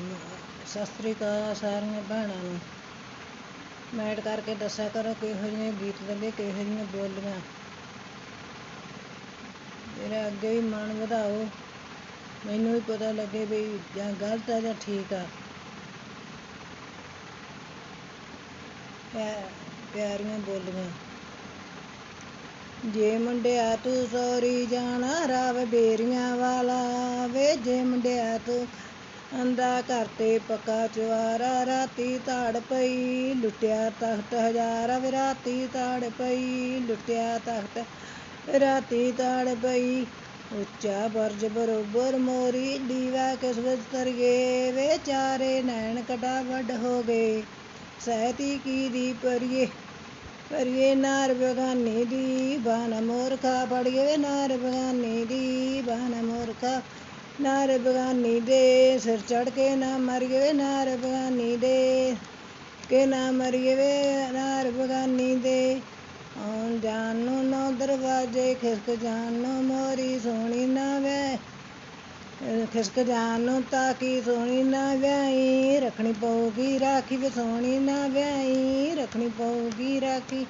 ਸਤਿ ਸ੍ਰੀ ਅਕਾਲ ਸਾਰੀਆਂ ਭੈਣਾਂ ਨੂੰ। ਮੈਟ ਕਰਕੇ ਦੱਸਿਆ ਕਰੋ ਕਿਹੋ ਜਿਹੇ ਗੀਤ ਲੱਗੇ ਕਿਹੋ ਜਿਹੀਆਂ ਬੋਲੀਆਂ। ਮੇਰਾ ਅੱਗੇ ਵੀ ਮਨ ਵਧਾਓ। ਮੈਨੂੰ ਵੀ ਪਤਾ ਲੱਗੇ ਵੀ ਜਾਂ ਗਲਤ ਆ ਜਾਂ ਠੀਕ ਆ। ਪਿਆਰੀਆਂ ਬੋਲੀਆਂ। ਜੇ ਮੁੰਡਿਆ ਤੂੰ ਸੋਰੀ ਜਾਣਾ, ਰਾਵ ਬੇਰੀਆਂ ਵਾਲਾ ਵੇ। ਜੇ ਮੁੰਡਿਆ ਤੂੰ ਅੰਦਾ ਕਰਤੇ ਪੱਕਾ ਚਵਾਰਾ ਰਾਤੀ ਤਾੜ ਪਈ, ਲੁੱਟਿਆ ਤਖਤ ਹਜ਼ਾਰ ਵੇ ਰਾਤੀ ਤਾੜ ਪਈ, ਲੁੱਟਿਆ ਤਖਤ, ਰਾਤੀ ਤਾੜ ਪਈ। ਉੱਚਾ ਬਰਜ ਬਰੋਬਰ ਮੋਰੀ ਦੀਵਾ ਕਿਸ ਵਿੱਚ ਤਰੀਏ ਵੇ ਚਾਰੇ ਨੈਣ ਕਟਾ ਵੱਡ ਹੋ ਗਏ। ਸਹਿਤੀ ਕੀ ਦੀ ਪਰਿਏ ਪਰਿਏ ਨਾਰ ਬਗਾਨੀ ਦੀ ਬਾਨ ਮੂਰਖਾ ਪੜੀਏ ਵੇ ਨਾਰ ਬਗਾਨੀ ਦੀ ਬਾਨ ਮੂਰਖਾ ਨਾਰ ਬਗਾਨੀ ਦੇ ਸਿਰ ਚੜ ਕੇ ਨਾ ਮਰੀਏ ਵੇ ਨਾਰ ਬਗਾਨੀ ਦੇ। ਕਿ ਨਾ ਮਰੀਏ ਵੇ ਨਾਰ ਬਗਾਨੀ ਦੇ। ਆਉਣ ਜਾਣ ਨੂੰ ਨੌ ਦਰਵਾਜੇ, ਖਿਸਕ ਜਾਣ ਨੂੰ ਮੋਰੀ ਸੋਹਣੀ ਨਾ ਵੇ ਖਿਸਕ ਜਾਣ ਨੂੰ ਤਾਕੀ ਸੋਹਣੀ ਨਾ ਵਿਆਹੀ। ਰੱਖਣੀ ਪਊਗੀ ਰਾਖੀ ਵੇ ਸੋਹਣੀ ਨਾ ਵਿਆਹੀ। ਰੱਖਣੀ ਪਊਗੀ ਰਾਖੀ।